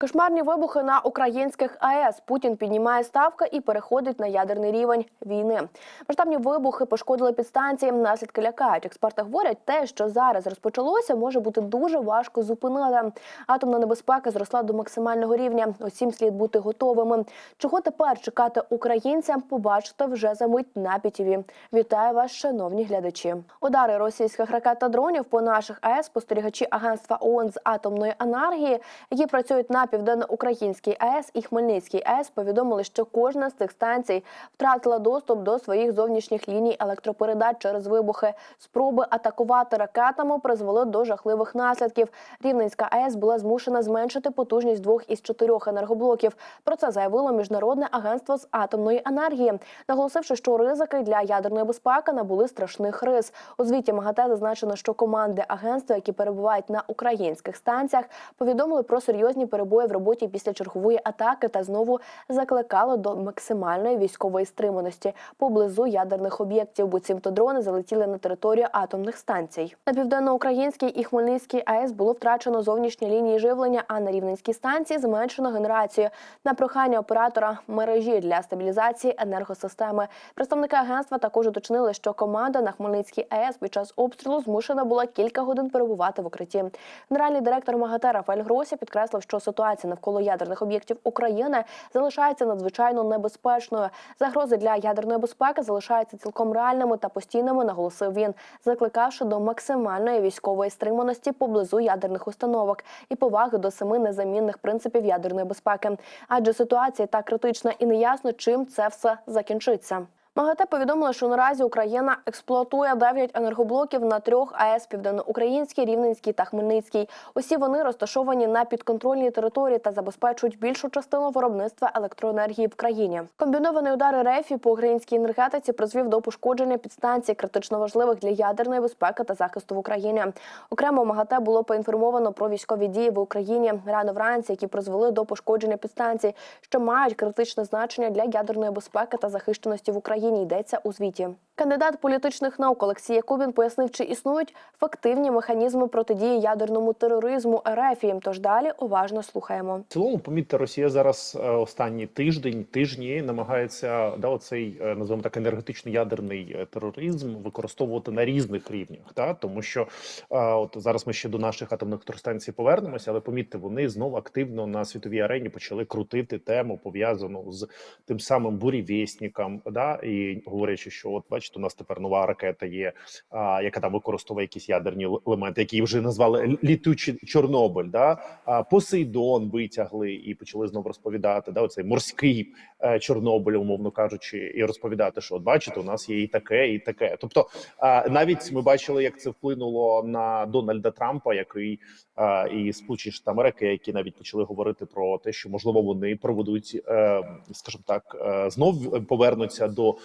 Кошмарні вибухи на українських АЕС. Путін піднімає ставки і переходить на ядерний рівень війни. Масштабні вибухи пошкодили підстанції. Наслідки лякають. Експерти говорять, те, що зараз розпочалося, може бути дуже важко зупинити. Атомна небезпека зросла до максимального рівня. Усім слід бути готовими. Чого тепер чекати українцям? Побачите вже за мить на ПІТІВІ. Вітаю вас, шановні глядачі. Удари російських ракет та дронів по наших АЕС спостерігачі агентства ООН з атомної енергії, які працюють на південноукраїнській АЕС і Хмельницькій АЕС, повідомили, що кожна з цих станцій втратила доступ до своїх зовнішніх ліній електропередач через вибухи. Спроби атакувати ракетами призвели до жахливих наслідків. Рівненська АЕС була змушена зменшити потужність двох із чотирьох енергоблоків. Про це заявило міжнародне агентство з атомної енергії, наголосивши, що ризики для ядерної безпеки набули страшних рис. У звіті МАГАТЕ зазначено, що команди агентства, які перебувають на українських станціях, повідомили про серйозні перебої в роботі після чергової атаки та знову закликали до максимальної військової стриманості поблизу ядерних об'єктів. Буцімто дрони залетіли на територію атомних станцій. На південноукраїнській і Хмельницькій АЕС було втрачено зовнішні лінії живлення, а на рівненській станції зменшено генерацію на прохання оператора мережі для стабілізації енергосистеми. Представники агентства також уточнили, що команда на Хмельницькій АЕС під час обстрілу змушена була кілька годин перебувати в укритті. Генеральний директор МАГАТЕ Рафаель Гросі підкреслив, що ситуація навколо ядерних об'єктів України залишається надзвичайно небезпечною. Загрози для ядерної безпеки залишаються цілком реальними та постійними, наголосив він, закликавши до максимальної військової стриманості поблизу ядерних установок і поваги до семи незамінних принципів ядерної безпеки. Адже ситуація так критична і неясно, чим це все закінчиться. МАГАТЕ повідомила, що наразі Україна експлуатує 9 енергоблоків на трьох АЕС Південноукраїнській, Рівненській та Хмельницькій. Усі вони розташовані на підконтрольній території та забезпечують більшу частину виробництва електроенергії в країні. Комбінований удар РФ по українській енергетиці призвів до пошкодження підстанцій, критично важливих для ядерної безпеки та захисту в Україні. Окремо МАГАТЕ було поінформовано про військові дії в Україні рано вранці, які призвели до пошкодження підстанцій, що мають критичне значення для ядерної безпеки та захищеності в Україні. Йдеться у звіті. Кандидат політичних наук Олексій Якубін пояснив, чи існують фактивні механізми протидії ядерному тероризму РФ. Тож далі уважно слухаємо. В цілому, помітьте, Росія зараз е, останній тиждень, тижні намагається да, оцей е, називаємо так енергетичний ядерний е, тероризм використовувати на різних рівнях. Да? Тому що от зараз ми ще до наших атомних електростанцій повернемося, але помітьте, вони знову активно на світовій арені почали крутити тему пов'язану з тим самим бурєвєсніком, да і говорячи, що от бачите, у нас тепер нова ракета є, а, яка там використовує якісь ядерні елементи, які вже назвали літучий Чорнобиль. Да? А, Посейдон витягли і почали знову розповідати. Да, оцей морський е, Чорнобиль, умовно кажучи, і розповідати, що от бачите, у нас є і таке, і таке. Тобто, а, навіть ми бачили, як це вплинуло на Дональда Трампа, який а, і Сполучені Штати Америки, які навіть почали говорити про те, що можливо вони проведуть, е, скажімо так, е, знов повернуться до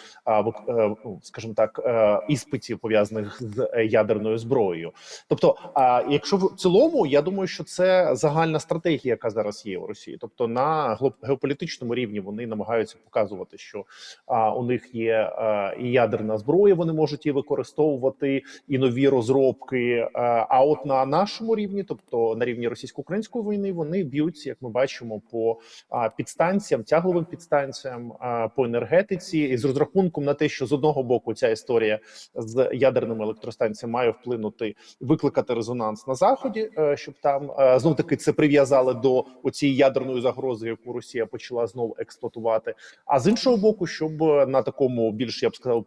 скажімо так, е, іспитів пов'язаних з е, ядерною зброєю. Тобто, а якщо в цілому, я думаю, що це загальна стратегія, яка зараз є у Росії. Тобто на геополітичному рівні вони намагаються показувати, що у них є і ядерна зброя, вони можуть її використовувати, і нові розробки. А, а от на нашому рівні, тобто на рівні російсько-української війни, вони б'ються, як ми бачимо, по підстанціям, тягловим підстанціям, по енергетиці, і з розрахунком на те, що з одного боку ця історія з ядерними електростанціями має вплинути, викликати резонанс на заході, е, щоб там знов таки це прив'язали до оцієї ядерної загрози, яку Росія почала знову експлуатувати. А з іншого боку, щоб е, на такому більш я б сказав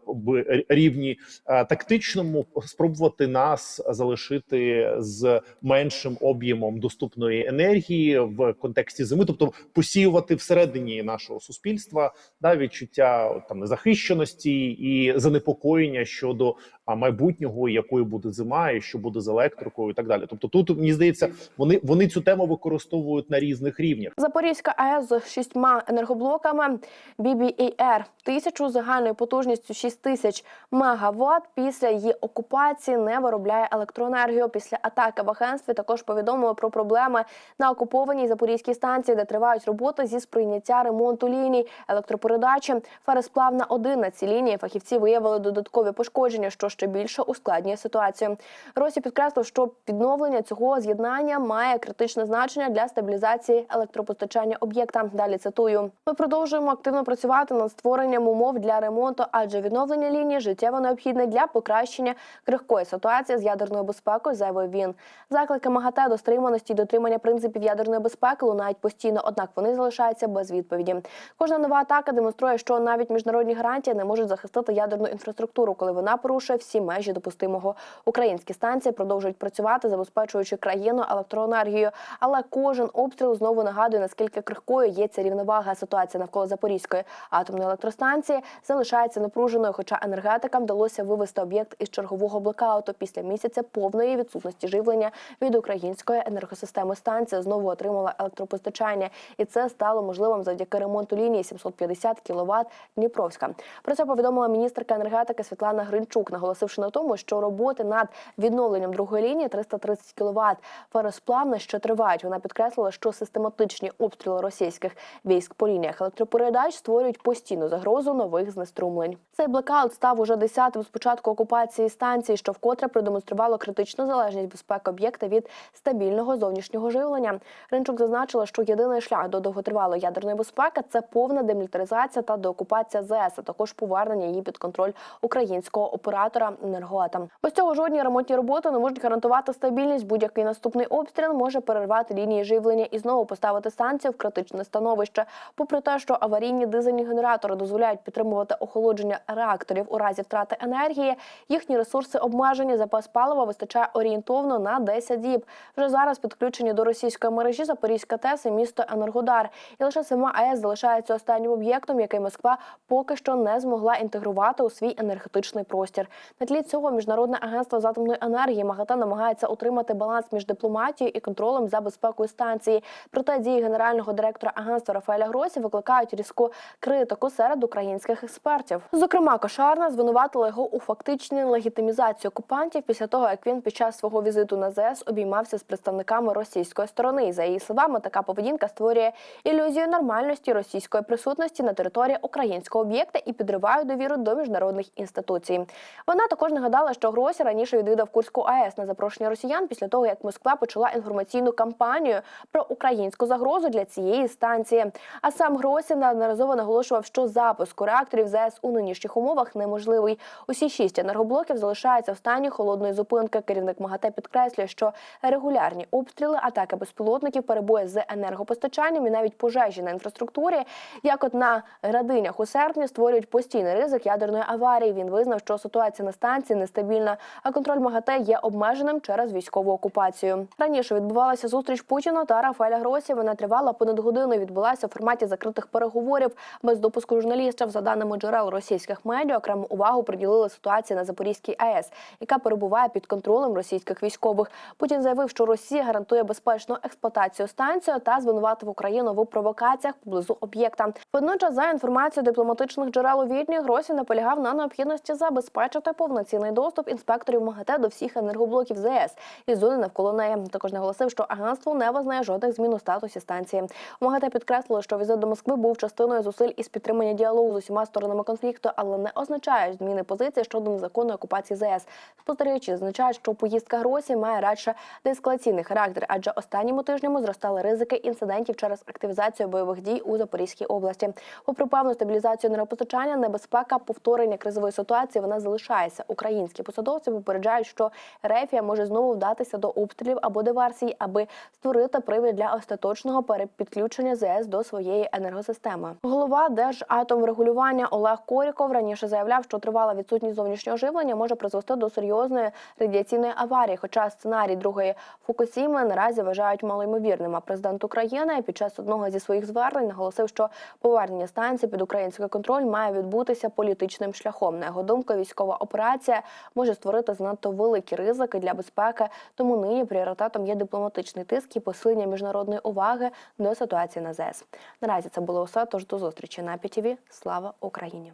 рівні е, тактичному спробувати нас залишити з меншим об'ємом доступної енергії в контексті зими, тобто посіювати всередині нашого суспільства да, відчуття там незахищеності і занепокоєння щодо майбутнього, якою буде зима, і що буде з електрикою, і так далі. Тобто, тут мені здається, вони вони цю тему використовують на різних рівнях. Запорізька АЕС з шістьма енергоблоками BBAR тисячу загальною потужністю 6 тисяч мегаватт після її окупації не виробляє електроенергію. Після атаки в агентстві також повідомили про проблеми на окупованій запорізькій станції, де тривають роботи зі сприйняття ремонту ліній електропередачі. Фересплавна один на цій лінії фахівці виявили додаткові пошкодження, що ще більше ускладнює ситуацію. Росі підкреслив, що відновлення цього з'єднання має критичне значення для стабілізації електропостачання об'єкта. Далі цитую: ми продовжуємо активно працювати над створенням умов для ремонту, адже відновлення лінії життєво необхідне для покращення крихкої ситуації з ядерною безпекою. Заявив він. Заклики МАГАТЕ до стриманості і дотримання принципів ядерної безпеки лунають постійно, однак вони залишаються без відповіді. Кожна нова атака демонструє, що навіть міжнародні гарантії не можуть захистити ядерну інфраструктуру, коли вона порушує всі межі допустимого. Українські станції продовжують працювати, забезпечуючи країну електроенергією. Але кожен обстріл знову нагадує, наскільки крихкою є ця рівновага. Ситуація навколо Запорізької атомної електростанції залишається напруженою, хоча енергетикам вдалося вивести об'єкт із чергового блекауту після місяця повної відсутності живлення від української енергосистеми. Станція знову отримала електропостачання, і це стало можливим завдяки ремонту лінії 750 кВт Дніпровська. Про це повідомила міністерка енергетики Світлана Гринчук, наголосивши на тому, що роботи над відновленням другої лінії 330 кВт феросплавна ще тривають. Вона підкреслила, що систематичні обстріли російських військ по лініях електропередач створюють постійну загрозу нових знеструмлень. Цей блекаут став уже десятим з початку окупації станції, що вкотре продемонструвало критичну залежність безпеки об'єкта від стабільного зовнішнього живлення. Ринчук зазначила, що єдиний шлях до довготривалої ядерної безпеки це повна демілітаризація та деокупація ЗС, також повернення її під контроль українського оператора «Енергоатом». Без цього жодні ремонтні роботи не можуть гарантувати стабільність. Будь-який наступний обстріл може перервати лінії живлення і знову поставити станцію в критичне становище. Попри те, що аварійні дизельні генератори дозволяють підтримувати охолодження реакторів у разі втрати енергії, їхні ресурси обмежені. Запас палива вистачає орієнтовно на 10 діб. Вже зараз підключені до російської мережі Запорізька ТЕС і місто Енергодар. І лише сама АЕС залишається останнім об'єктом, який Москва поки що не змогла інтегрувати у свій енергетичний простір. На тлі цього міжнародне агентство з атомної енергії МАГАТЕ намагається утримати баланс між дипломатією і контролем за безпекою станції. Проте дії генерального директора агентства Рафаеля Гросі викликають різку критику серед українських експертів. Зокрема, Кошарна звинуватила його у фактичній легітимізації окупантів після того, як він під час свого візиту на ЗС обіймався з представниками російської сторони. За її словами, така поведінка створює ілюзію нормальності російської присутності на території українського об'єкта і підриває довіру до міжнародних інституцій. Вона також нагадала, що Гросі раніше відвідав Курську АЕС на запрошення росіян після того, як Москва почала інформаційну кампанію про українську загрозу для цієї станції. А сам Гросі неодноразово наголошував, що запуск реакторів ЗАЕС у нинішніх умовах неможливий. Усі шість енергоблоків залишаються в стані холодної зупинки. Керівник МАГАТЕ підкреслює, що регулярні обстріли, атаки безпілотників, перебої з енергопостачанням і навіть пожежі на інфраструктурі, як от на градинях у серпні, створюють постійний ризик ядерної аварії. Він визнав, що ситуація на станції нестабільна, а контроль МАГАТЕ є обмеженим через військову окупацію. Раніше відбувалася зустріч Путіна та Рафаеля Гросі. Вона тривала понад годину. Відбулася в форматі закритих переговорів без допуску журналістів. За даними джерел російських медіа, окрему увагу приділили ситуації на Запорізькій АЕС, яка перебуває під контролем російських військових. Путін заявив, що Росія гарантує безпечну експлуатацію станції та звинуватив Україну в провокаціях поблизу об'єкта. Водночас, за інформацією дипломатичних джерел у Відні, Гросі наполягав на необхідності забезпечити повноцінний доступ інспекторів МАГАТЕ до всіх енергоблоків ЗС і зони навколо неї. Також наголосив, що агентство не визнає жодних змін у статусі станції. МАГАТЕ підкреслило, що візит до Москви був частиною зусиль із підтримання діалогу з усіма сторонами конфлікту, але не означає зміни позиції щодо незаконної окупації ЗС. Спостерігачі зазначають, що поїздка Гросі має радше деескалаційний характер, адже останніми тижнями зростали ризики інцидентів через активізацію бойових дій у Запорізькій області. Попри певну стабілізацію енергопостачання, небезпека повторення кризової ситуації вона залишається. Українські посадовці попереджають, що Рефія може знову вдатися до обстрілів або диверсій, аби створити привід для остаточного перепідключення ЗС до своєї енергосистеми. Голова Держатомрегулювання Олег Коріков раніше заявляв, що тривала відсутність зовнішнього живлення може призвести до серйозної радіаційної аварії. Хоча сценарій другої Фукусіми наразі вважають малоймовірним. А президент України під час одного зі своїх звернень наголосив, що повернення станції під український контроль має відбутися політичним шляхом. На його думку, військова операція може створити занадто великі ризики для безпеки. Тому нині пріоритетом є дипломатичний тиск і посилення міжнародної уваги до ситуації на ЗС. Наразі це було все. Тож до зустрічі на ПІТІВІ. Слава Україні!